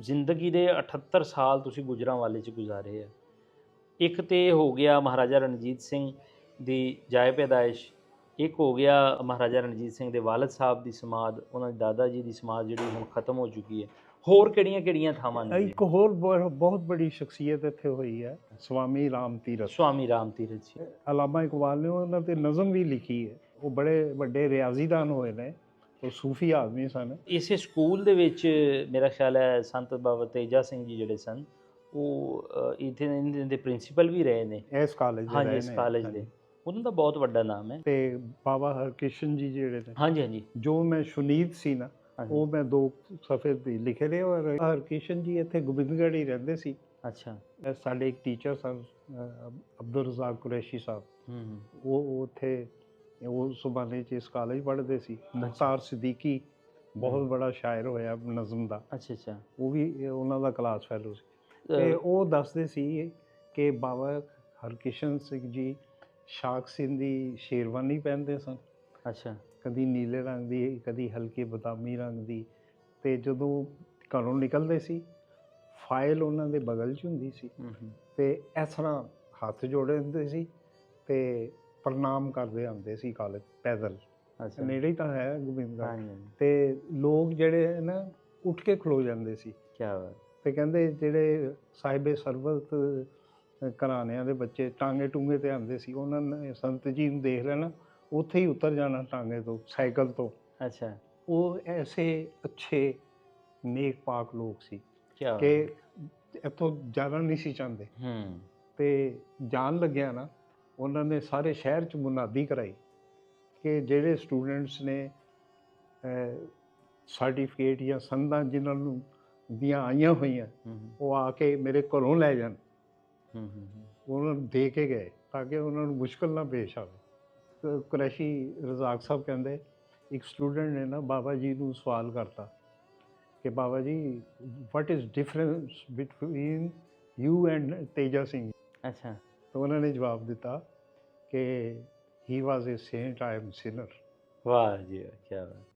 ਜ਼ਿੰਦਗੀ ਦੇ 78 ਸਾਲ ਤੁਸੀਂ ਗੁਜਰਾਂਵਾਲੇ 'ਚ ਗੁਜ਼ਾਰੇ ਆ। ਇੱਕ ਤੇ ਹੋ ਗਿਆ ਮਹਾਰਾਜਾ ਰਣਜੀਤ ਸਿੰਘ ਦੀ ਜਾਇ ਪੈਦਾਇਸ਼ ਇੱਕ ਹੋ ਗਿਆ ਮਹਾਰਾਜਾ ਰਣਜੀਤ ਸਿੰਘ ਦੇ ਵਾਲਦ ਸਾਹਿਬ ਦੀ ਸਮਾਧ ਉਹਨਾਂ ਦੇ ਦਾਦਾ ਜੀ ਦੀ ਸਮਾਧ ਜਿਹੜੀ ਹੁਣ ਖਤਮ ਹੋ ਚੁੱਕੀ ਹੈ। ਹੋਰ ਕਿਹੜੀਆਂ ਕਿਹੜੀਆਂ ਥਾਵਾਂ ਨੇ? ਇੱਕ ਹੋਰ ਬਹੁਤ ਬੜੀ ਸ਼ਖਸੀਅਤ ਇੱਥੇ ਹੋਈ ਹੈ ਸਵਾਮੀ ਰਾਮ ਤੀਰਥ। ਸਵਾਮੀ ਰਾਮ ਤੀਰਥ ਜੀ। ਅਲਾਮਾ ਇਕਬਾਲ ਨੇ ਉਹਨਾਂ ਤੇ ਨਜ਼ਮ ਵੀ ਲਿਖੀ ਹੈ। ਉਹ ਬੜੇ ਵੱਡੇ ਰਿਆਜ਼ੀਦਾਨ ਹੋਏ ਨੇ। ਉਹ ਸੂਫੀ ਆਦਮੀ ਸਨ। ਇਸੇ ਸਕੂਲ ਦੇ ਵਿੱਚ ਮੇਰਾ ਖਿਆਲ ਹੈ ਸੰਤ ਬਾਬਾ ਤੇਜਾ ਸਿੰਘ ਜੀ ਜਿਹੜੇ ਸਨ ਉਹ ਇੱਥੇ ਇਹਨਾਂ ਦੇ ਪ੍ਰਿੰਸੀਪਲ ਵੀ ਰਹੇ ਨੇ। ਇਸ ਕਾਲਜ ਦੇ ਹਾਂਜੀ ਇਸ। ਕਾਲਜ ਦੇ। ਉਹਨਾਂ ਦਾ ਬਹੁਤ ਵੱਡਾ ਨਾਮ ਹੈ। ਤੇ ਬਾਬਾ ਹਰਕਿਸ਼ਨ ਜੀ ਜਿਹੜੇ ਨੇ। ਹਾਂਜੀ ਹਾਂਜੀ। ਜੋ ਮੈਂ ਸੁਨੀਤ ਸੀ ਨਾ। ਉਹ ਮੈਂ ਦੋ ਸਫੇ ਲਿਖੇ ਨੇ ਔਰ ਹਰਕਿਸ਼ਨ ਜੀ ਇੱਥੇ ਗੋਬਿੰਦਗੜ੍ਹ ਹੀ ਰਹਿੰਦੇ ਸੀ। ਅੱਛਾ। ਸਾਡੇ ਇੱਕ ਟੀਚਰ ਸਨ ਅਬਦੁਲ ਰਜ਼ਾਕ ਕੁਰੈਸ਼ੀ ਸਾਹਿਬ। ਉਹ ਉੱਥੇ ਉਹ ਸੁਬਾਨੇ ਚ ਇਸ ਕਾਲਜ ਪੜ੍ਹਦੇ ਸੀ। ਮੁਖਤਾਰ ਸਿੱਦੀਕੀ ਬਹੁਤ। ਬੜਾ ਸ਼ਾਇਰ ਹੋਇਆ ਨਜ਼ਮ ਦਾ। ਅੱਛਾ ਅੱਛਾ। ਉਹ ਵੀ ਉਹਨਾਂ ਦਾ ਕਲਾਸ ਫੈਲੋ ਸੀ। ਤੇ ਉਹ ਦੱਸਦੇ ਸੀ ਕਿ ਬਾਬਾ ਹਰਕਿਸ਼ਨ ਸਿੰਘ ਜੀ ਸ਼ਾਕ ਸਿੰਘ ਦੀ ਸ਼ੇਰਵਾਨੀ ਪਹਿਨਦੇ ਸਨ। ਅੱਛਾ। ਕਦੀ ਨੀਲੇ ਰੰਗ ਦੀ ਕਦੀ ਹਲਕੇ ਬਦਾਮੀ ਰੰਗ ਦੀ। ਤੇ ਜਦੋਂ ਘਰੋਂ ਨਿਕਲਦੇ ਸੀ ਫਾਈਲ ਉਹਨਾਂ ਦੇ ਬਗਲ 'ਚ ਹੁੰਦੀ ਸੀ। ਤੇ ਇਸ ਤਰ੍ਹਾਂ ਹੱਥ ਜੋੜੇ ਹੁੰਦੇ ਸੀ ਤੇ ਪ੍ਰਣਾਮ ਕਰਦੇ ਆਉਂਦੇ ਸੀ ਕਾਲਜ ਪੈਦਲ। ਅੱਛਾ। ਨੇੜੇ ਹੀ ਤਾਂ ਹੈ ਗੋਬਿੰਦਗੜ੍ਹ ਤੇ ਲੋਕ ਜਿਹੜੇ ਨਾ ਉੱਠ ਕੇ ਖਲੋ ਜਾਂਦੇ ਸੀ। ਕੀ ਬਾਤ। ਤੇ ਕਹਿੰਦੇ ਜਿਹੜੇ ਸਾਹਿਬੇ ਸਰਬਤ ਘਰਾਣਿਆਂ ਦੇ ਬੱਚੇ ਟਾਂਗੇ ਟੂੰਗੇ ਤੇ ਆਉਂਦੇ ਸੀ ਉਹਨਾਂ ਨੇ ਸੰਤ ਜੀ ਨੂੰ ਦੇਖ ਲੈਣਾ ਉੱਥੇ ਹੀ ਉਤਰ ਜਾਣਾ ਟਾਂਗੇ ਤੋਂ ਸਾਈਕਲ ਤੋਂ। ਅੱਛਾ। ਉਹ ਐਸੇ ਅੱਛੇ ਨੇਕ ਪਾਕ ਲੋਕ ਸੀ ਕੀ ਇੱਥੋਂ ਜਾਣਾ ਨਹੀਂ ਸੀ ਚਾਹੁੰਦੇ। ਹੂੰ। ਤੇ ਜਾਣ ਲੱਗਿਆ ਨਾ ਉਹਨਾਂ ਨੇ ਸਾਰੇ ਸ਼ਹਿਰ ਚ ਮੁਨਾਦੀ ਕਰਾਈ ਕਿ ਜਿਹੜੇ ਸਟੂਡੈਂਟਸ ਨੇ ਸਰਟੀਫਿਕੇਟ ਜਾਂ ਸੰਦਾਂ ਜਿਨ੍ਹਾਂ ਨੂੰ ਦੀਆਂ ਆਈਆਂ ਹੋਈਆਂ ਉਹ ਆ ਕੇ ਮੇਰੇ ਘਰੋਂ ਲੈ ਜਾਣ। ਹੂੰ ਹੂੰ ਹੂੰ। ਉਹਨਾਂ ਨੂੰ ਦੇ ਕੇ ਗਏ ਤਾਂ ਕਿ ਉਹਨਾਂ ਨੂੰ ਮੁਸ਼ਕਲ ਨਾ ਪੇਸ਼ ਆਵੇ। ਕੁਰੈਸ਼ੀ ਰਜ਼ਾਕ ਸਾਹਿਬ ਕਹਿੰਦੇ ਇੱਕ ਸਟੂਡੈਂਟ ਨੇ ਨਾ ਬਾਬਾ ਜੀ ਨੂੰ ਸਵਾਲ ਕਰਤਾ ਕਿ ਬਾਬਾ ji what is difference between you and Teja Singh? ਅੱਛਾ। ਤਾਂ ਉਹਨਾਂ ਨੇ ਜਵਾਬ ਦਿੱਤਾ ਕਿ ਹੀ ਵਾਸ ਏ ਸੇਂਟ ਆਈ ਐਮ ਸਿਨਰ ਵਾਹ ਜੀ ਕੀ ਬਾਤ।